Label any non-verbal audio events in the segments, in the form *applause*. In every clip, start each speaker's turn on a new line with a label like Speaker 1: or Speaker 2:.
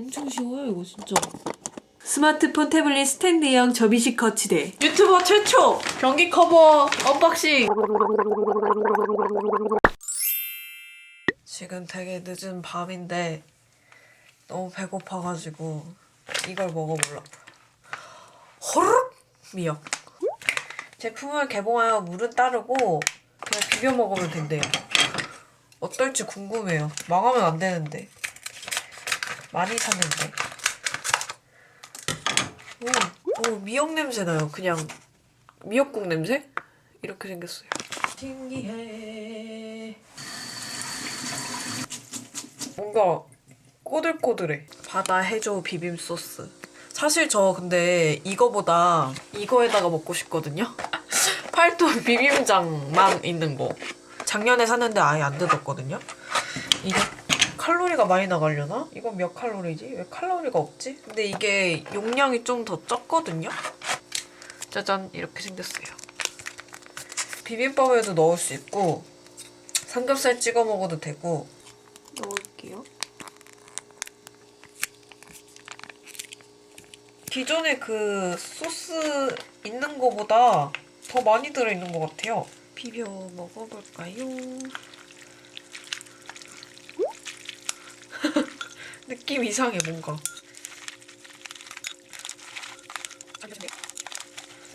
Speaker 1: 엄청 쉬워요 이거 진짜. 스마트폰 태블릿 스탠드형 접이식 거치대. 유튜버 최초 경기 커버 언박싱. 지금 되게 늦은 밤인데 너무 배고파가지고 이걸 먹어보려고요. 호르륵 미역. 제품을 개봉하여 물은 따르고 그냥 비벼 먹으면 된대요. 어떨지 궁금해요. 망하면 안 되는데. 많이 샀는데. 오, 오 미역 냄새 나요. 그냥 미역국 냄새? 이렇게 생겼어요. 신기해. 뭔가 꼬들꼬들해. 바다 해조 비빔 소스. 사실 저 근데 이거보다 이거에다가 먹고 싶거든요. *laughs* 팔도 비빔장만 있는 거. 작년에 샀는데 아예 안 뜯었거든요. 이게 칼로리가 많이 나가려나? 이건 몇 칼로리지? 왜 칼로리가 없지? 근데 이게 용량이 좀 더 적거든요. 짜잔 이렇게 생겼어요. 비빔밥에도 넣을 수 있고 삼겹살 찍어 먹어도 되고 넣을게요. 기존에 그 소스 있는 거보다 더 많이 들어있는 것 같아요. 비벼 먹어볼까요? 느낌 이상해 뭔가.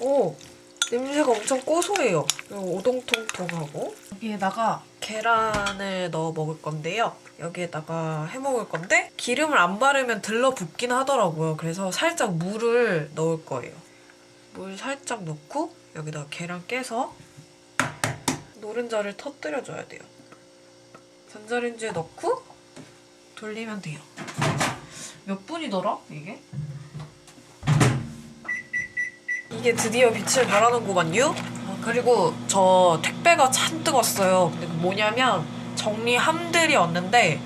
Speaker 1: 오 냄새가 엄청 고소해요. 그리고 오동통통하고 여기에다가 계란을 넣어 먹을 건데요. 여기에다가 해 먹을 건데 기름을 안 바르면 들러붙긴 하더라고요. 그래서 살짝 물을 넣을 거예요. 물 살짝 넣고 여기다가 계란 깨서 노른자를 터뜨려 줘야 돼요. 전자레인지에 넣고 돌리면 돼요. 몇 분이더라 이게? 이게 드디어 빛을 발하는구만요. 아, 그리고 저 택배가 잔뜩 왔어요. 근데 그 뭐냐면 정리함들이 왔는데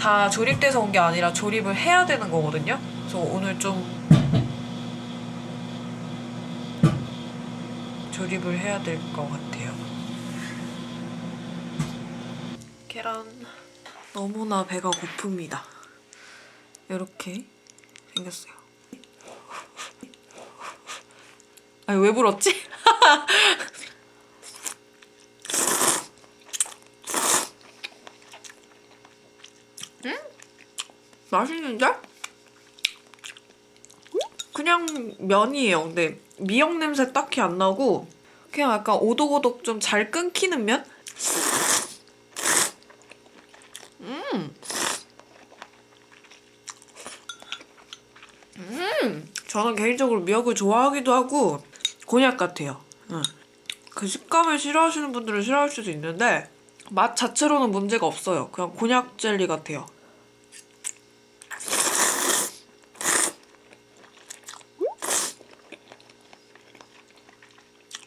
Speaker 1: 다 조립돼서 온 게 아니라 조립을 해야 되는 거거든요. 그래서 오늘 좀 조립을 해야 될 것 같아요. 계란 너무나 배가 고픕니다. 이렇게 생겼어요. 아니 왜 불었지? *laughs* 음? 맛있는데? 그냥 면이에요. 근데 미역 냄새 딱히 안 나고 그냥 약간 오독오독 좀 잘 끊기는 면? 음. 음. 저는 개인적으로 미역을 좋아하기도 하고 곤약 같아요. 응. 그 식감을 싫어하시는 분들은 싫어할 수도 있는데 맛 자체로는 문제가 없어요. 그냥 곤약 젤리 같아요.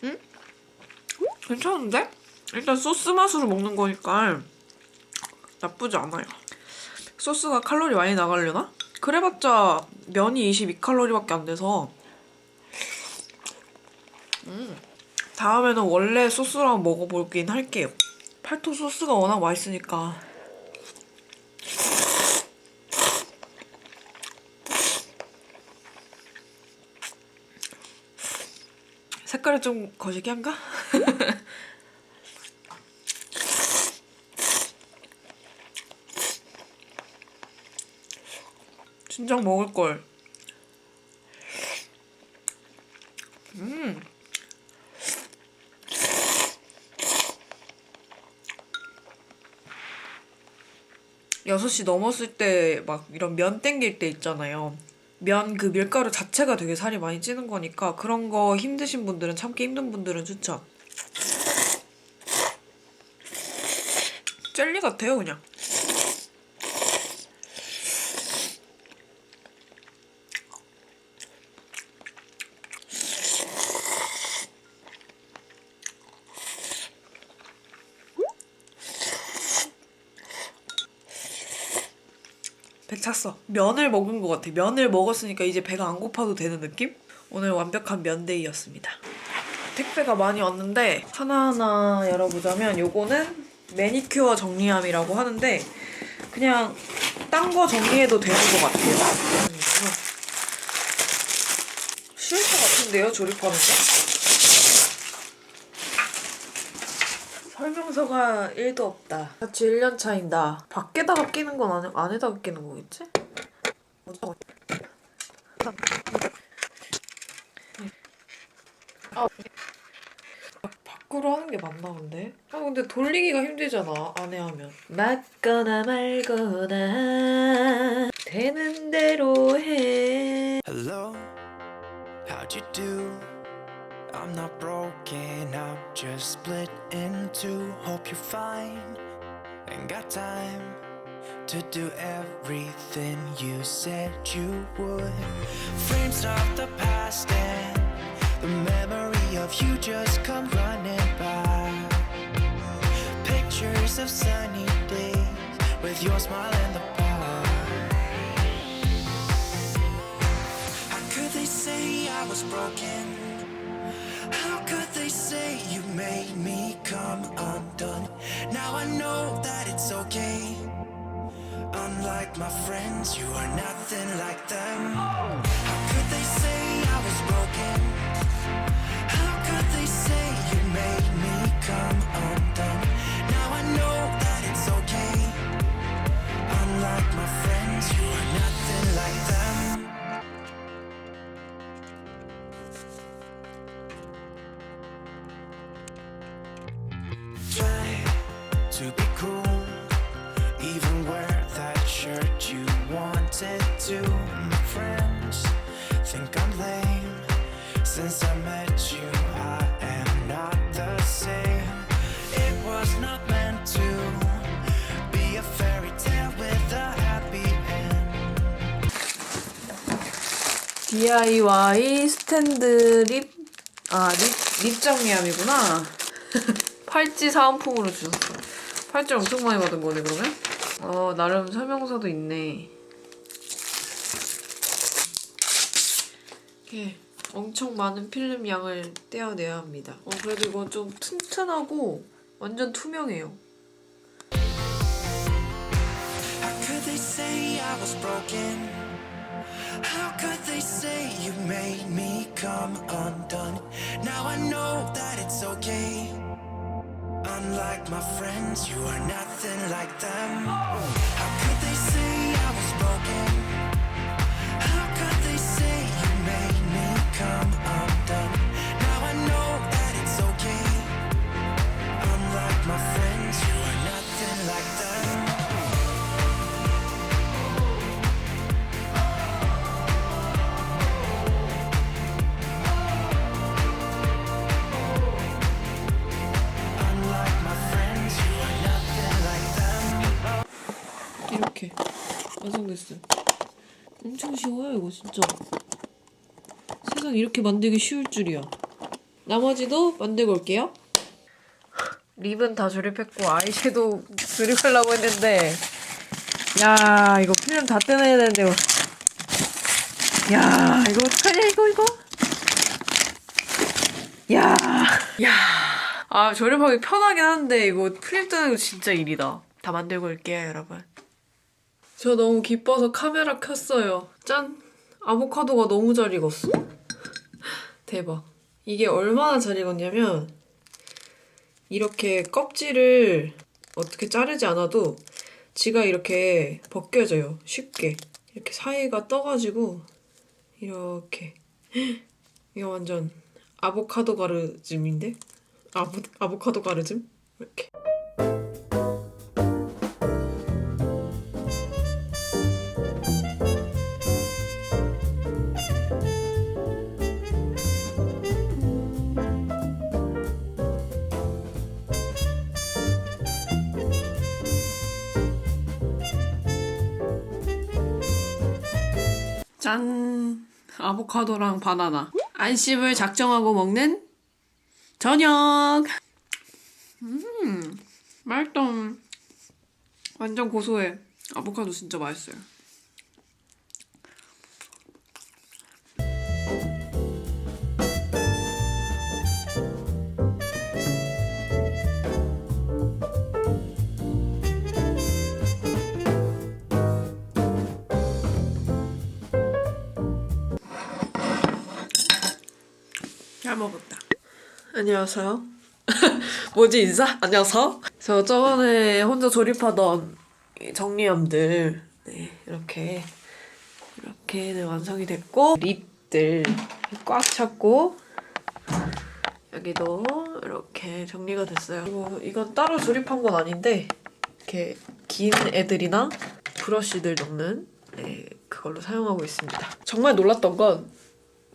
Speaker 1: 음? 괜찮은데? 일단 소스 맛으로 먹는 거니까 나쁘지 않아요. 소스가 칼로리 많이 나가려나? 그래봤자 면이 22칼로리밖에 안 돼서 음, 다음에는 원래 소스랑 먹어보긴 할게요. 팔토 소스가 워낙 맛있으니까 색깔이 좀 거시기한가? *laughs* 진작 먹을 걸. 음. 여섯 시 넘었을 때 막 이런 면 땡길 때 있잖아요. 면 그 밀가루 자체가 되게 살이 많이 찌는 거니까 그런 거 힘드신 분들은 참기 힘든 분들은 추천. 젤리 같아요 그냥. 찼어. 면을 먹은 것 같아. 면을 먹었으니까 이제 배가 안 고파도 되는 느낌? 오늘 완벽한 면데이였습니다. 택배가 많이 왔는데 하나하나 열어보자면 요거는 매니큐어 정리함이라고 하는데 그냥 딴 거 정리해도 되는 것 같아요. 쉬울 것 같은데요, 조립하는 거? 설명서가 1도 없다. 같이 1년 차인다. 밖에다가 끼는 건 아니, 안에다가 끼는 거겠지? 아, 밖으로 하는 게 맞나 본데? 아 근데 돌리기가 힘들잖아 안에 하면 맞거나 말거나 되는 대로 해
Speaker 2: Hello, how'd you do? I'm not broken up, just split in two. Hope you're fine. Ain't got time to do everything you said you would. Frames of the past and the memory of you just come running by. Pictures of sunny days with your smile and the bar. How could they say I was broken? Say you made me come undone? Now I know that it's okay. Unlike my friends, you are nothing like them. How could they say I was broken? How could they say you made me come
Speaker 1: DIY 스탠드 립, 아, 립, 립 정리함이구나. *laughs* 팔찌 사은품으로 주셨어. 팔찌 엄청 많이 받은 거네, 그러면? 어, 나름 설명서도 있네. 이렇게 엄청 많은 필름 양을 떼어내야 합니다. 어, 그래도 이건 좀 튼튼하고 완전 투명해요.
Speaker 2: I? How could they say you made me come undone? Now I know that it's okay. Unlike my friends, you are nothing like them. How could they say I was broken?
Speaker 1: 완성됐어요. 엄청 쉬워요 이거 진짜. 세상 이렇게 만들기 쉬울 줄이야. 나머지도 만들고 올게요. 립은 다 조립했고 아이섀도우 조립하려고 했는데 야 이거 필름 다 떼내야 되는데 야 이거 어떡하냐 이거 이거 야 야. 아 조립하기 편하긴 한데 이거 필름 떼는 거 진짜 일이다. 다 만들고 올게요 여러분. 저 너무 기뻐서 카메라 켰어요. 짠! 아보카도가 너무 잘 익었어. 대박. 이게 얼마나 잘 익었냐면, 이렇게 껍질을 어떻게 자르지 않아도 지가 이렇게 벗겨져요. 쉽게. 이렇게 사이가 떠가지고, 이렇게. 이게 완전 아보카도 가르즘인데? 아보, 아보카도 가르즘? 이렇게. 짠! 아보카도랑 바나나. 안심을 작정하고 먹는 저녁! 음, 맛있다. 완전 고소해. 아보카도 진짜 맛있어요. 잘 먹었다. 안녕하세요. *laughs* 뭐지 인사? 안녕하세요. 저 저번에 혼자 조립하던 이 정리함들 네, 이렇게 이렇게 네, 완성이 됐고 립들 꽉 찼고 여기도 이렇게 정리가 됐어요. 그리고 이건 따로 조립한 건 아닌데 이렇게 긴 애들이나 브러쉬들 넣는 네, 그걸로 사용하고 있습니다. 정말 놀랐던 건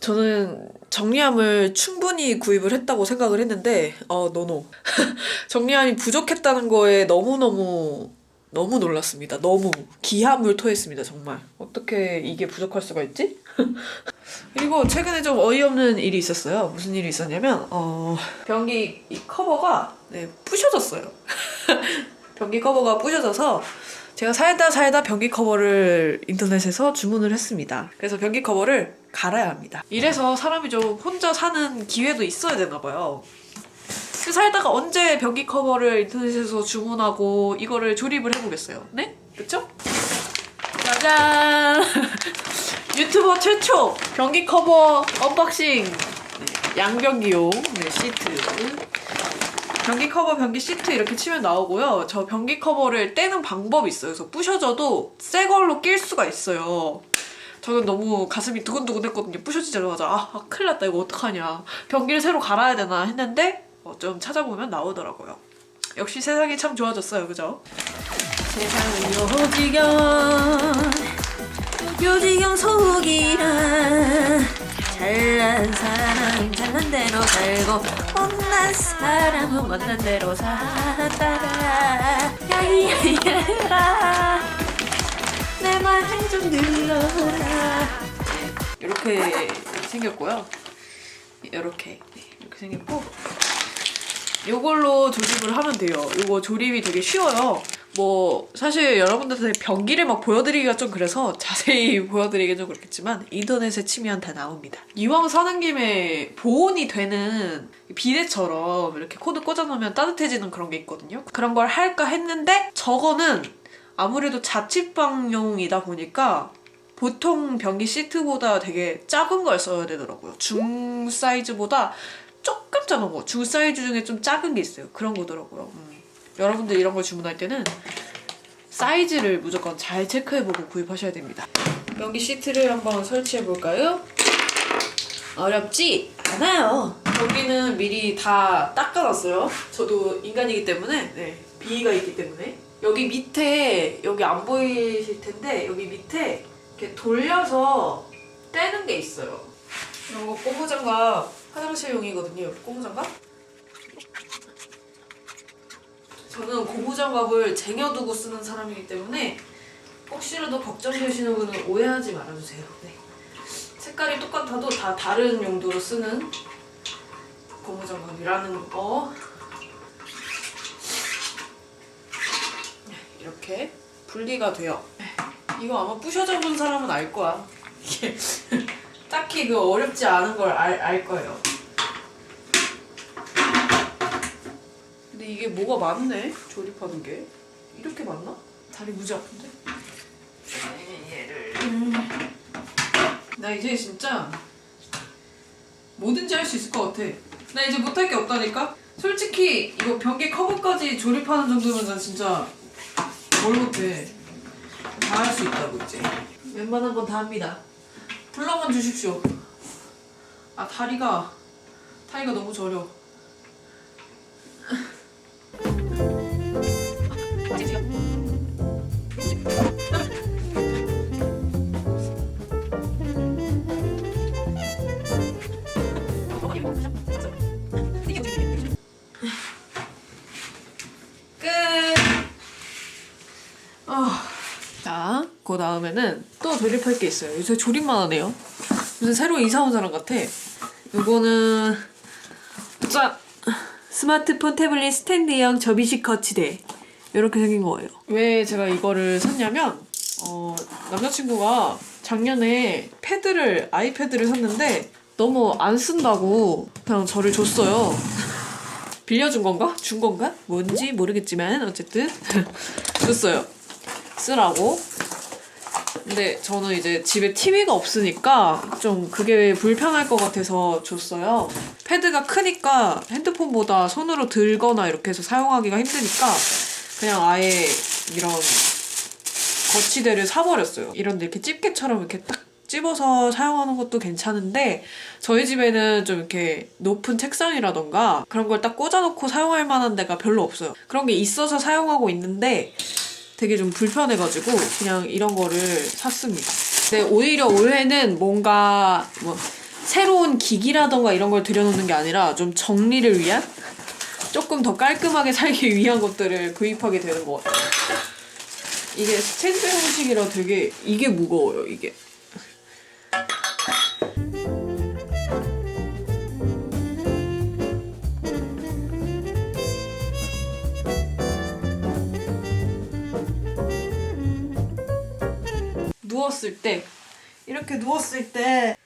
Speaker 1: 저는 정리함을 충분히 구입을 했다고 생각을 했는데 어 노노 *laughs* 정리함이 부족했다는 거에 너무너무 너무 놀랐습니다. 너무 기함을 토했습니다. 정말 어떻게 이게 부족할 수가 있지? *laughs* 그리고 최근에 좀 어이없는 일이 있었어요. 무슨 일이 있었냐면 어 변기 이 커버가 네 부셔졌어요. *laughs* 변기 커버가 부셔져서 제가 살다 살다 변기 커버를 인터넷에서 주문을 했습니다. 그래서 변기 커버를 갈아야 합니다. 이래서 사람이 좀 혼자 사는 기회도 있어야 되나 봐요. 그 살다가 언제 변기 커버를 인터넷에서 주문하고 이거를 조립을 해보겠어요. 네? 그쵸? 짜잔! *laughs* 유튜버 최초 변기 커버 언박싱 네, 양변기용 네, 시트 변기 커버, 변기 시트 이렇게 치면 나오고요. 저 변기 커버를 떼는 방법이 있어요. 그래서 부셔져도 새 걸로 낄 수가 있어요. 저는 너무 가슴이 두근두근 했거든요. 부셔지자마자 아, 아 큰일 났다 이거 어떡하냐. 변기를 새로 갈아야 되나 했는데 어, 좀 찾아보면 나오더라고요. 역시 세상이 참 좋아졌어요. 그죠? 세상은 요지경 요지경 속이라 잘난 사람 잘난 대로 살고 못난 사람은 못난 대로 살았다가. 야이야이라 내 말 좀 들러라 이렇게 생겼고요 이렇게 네, 이렇게 생겼고 요걸로 조립을 하면 돼요 요거 조립이 되게 쉬워요 뭐 사실 여러분들한테 변기를 막 보여드리기가 좀 그래서 자세히 *laughs* 보여드리기 좀 그렇겠지만 인터넷에 치면 다 나옵니다. 이왕 사는 김에 보온이 되는 비데처럼 이렇게 코드 꽂아놓으면 따뜻해지는 그런 게 있거든요. 그런 걸 할까 했는데 저거는 아무래도 자취방용이다 보니까 보통 변기 시트보다 되게 작은 걸 써야 되더라고요. 중 사이즈보다 조금 작은 거, 중 사이즈 중에 좀 작은 게 있어요. 그런 거더라고요. 음. 여러분들 이런 걸 주문할 때는 사이즈를 무조건 잘 체크해보고 구입하셔야 됩니다. 변기 시트를 한번 설치해볼까요? 어렵지 않아요. 변기는 미리 다 닦아놨어요. 저도 인간이기 때문에 네, 비위가 있기 때문에 여기 밑에 여기 안 보이실 텐데 여기 밑에 이렇게 돌려서 떼는 게 있어요. 이런 거 고무장갑 화장실용이거든요. 고무장갑. 저는 고무장갑을 쟁여두고 쓰는 사람이기 때문에 혹시라도 걱정되시는 분은 오해하지 말아주세요. 네. 색깔이 똑같아도 다 다른 용도로 쓰는 고무장갑이라는 거. 네, 이렇게 분리가 돼요. 이거 아마 부셔져 본 사람은 알 거야. 이게 *laughs* 딱히 그 어렵지 않은 걸 알 알 거예요. 근데 이게 뭐가 많네? 조립하는 게? 이렇게 많나? 다리 무지 아픈데? 얘를 나 이제 진짜 뭐든지 할 수 있을 것 같아. 나 이제 못할 게 없다니까? 솔직히 이거 변기 커버까지 조립하는 정도면 난 진짜 뭘 못해. 다 할 수 있다고 이제. 웬만한 건 다 합니다. 불러만 주십시오. 아 다리가 다리가 너무 저려 자, 그 다음에는 또 조립할 게 있어요. 요새 조립만 하네요. 무슨 새로 이사 온 사람 같아. 이거는 짠! 스마트폰 태블릿 스탠드형 접이식 거치대. 이렇게 생긴 거예요. 왜 제가 이거를 샀냐면 어, 남자친구가 작년에 패드를 아이패드를 샀는데 너무 안 쓴다고 그냥 저를 줬어요. 빌려준 건가? 준 건가? 뭔지 모르겠지만 어쨌든 *laughs* 줬어요. 쓰라고. 근데 저는 이제 집에 TV가 없으니까 좀 그게 불편할 것 같아서 줬어요. 패드가 크니까 핸드폰보다 손으로 들거나 이렇게 해서 사용하기가 힘드니까 그냥 아예 이런 거치대를 사버렸어요. 이런데 이렇게 집게처럼 이렇게 딱 집어서 사용하는 것도 괜찮은데 저희 집에는 좀 이렇게 높은 책상이라던가 그런 걸 딱 꽂아놓고 사용할 만한 데가 별로 없어요. 그런 게 있어서 사용하고 있는데 되게 좀 불편해가지고 그냥 이런 거를 샀습니다. 근데 오히려 올해는 뭔가 뭐 새로운 기기라던가 이런 걸 들여놓는 게 아니라 좀 정리를 위한 조금 더 깔끔하게 살기 위한 것들을 구입하게 되는 것 같아요. 이게 스탠드 형식이라 되게 이게 무거워요 이게. 누웠을 때 이렇게 누웠을 때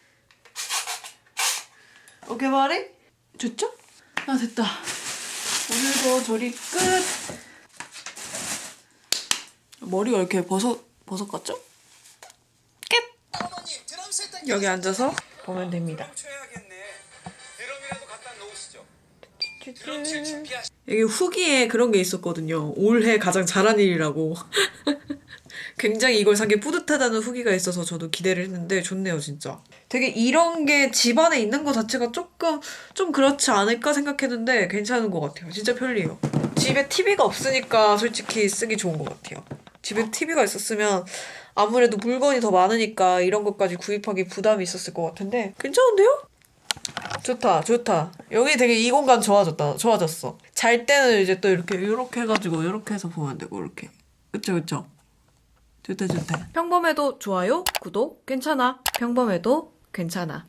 Speaker 1: 오케이 말해? 좋죠? 아 됐다 오늘도 조리 끝 머리가 이렇게 버섯 버섯 같죠? 끝 여기 앉아서 보면 됩니다. 여기 후기에 그런 게 있었거든요. 올해 가장 잘한 일이라고. *laughs* 굉장히 이걸 산 게 뿌듯하다는 후기가 있어서 저도 기대를 했는데 좋네요, 진짜. 되게 이런 게 집안에 있는 것 자체가 조금 좀 그렇지 않을까 생각했는데 괜찮은 것 같아요. 진짜 편리해요. 집에 TV가 없으니까 솔직히 쓰기 좋은 것 같아요. 집에 TV가 있었으면 아무래도 물건이 더 많으니까 이런 것까지 구입하기 부담이 있었을 것 같은데 괜찮은데요? 좋다, 좋다. 여기 되게 이 공간 좋아졌다, 좋아졌어. 잘 때는 이제 또 이렇게, 이렇게 해가지고, 이렇게 해서 보면 되고, 이렇게. 그쵸, 그쵸? 좋다, 좋다. 평범해도 좋아요, 구독, 괜찮아. 평범해도 괜찮아.